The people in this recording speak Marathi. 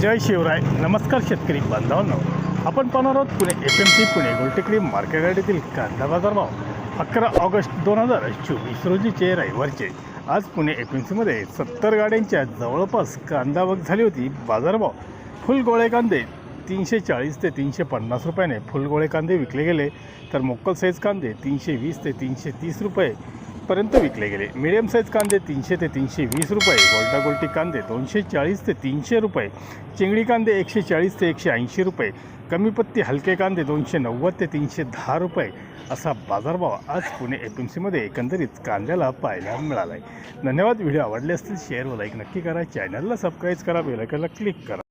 जय शिवराय. नमस्कार शेतकरी बांधवांनो. आपण पाहणार आहोत Pune F M C Pune Gultekdi market यार्डातील कांदा बाजारभाव. अकरा ऑगस्ट दोन हजार चोवीस रोजीचे रविवारचे. आज पुणे एफ एम सीमध्ये सत्तर गाड्यांच्या जवळपास कांदा वग झाली होती. बाजारभाव फुल गोळे कांदे तीनशे चाळीस ते तीनशे पन्नास रुपयाने फुल गोळे कांदे विकले गेले. तर मोक्कल साईज कांदे तीनशे वीस ते तीनशे तीस रुपये. पर्यंत विकले गेले. मिडियम साईज कांदे तीनशे ते तीनशे वीस रुपये गोल्टा गोल्टी कांदे दोनशे चाळीस ते तीनशे रुपये चिंगडी कांदे एकशे चाळीस ते एकशे ऐंशी रुपये कमी पत्ती हलके कांदे दोनशे नव्वद ते तीनशे दहा रुपये असा बाजारभाव आज पुणे एफ एम सीमध्ये एकंदरीत कांद्याला पाहायला मिळाला आहे धन्यवाद. व्हिडिओ आवडले असतील शेअर व लाईक नक्की करा. चॅनलला सबस्क्राईब करा. बेलायकनला क्लिक करा.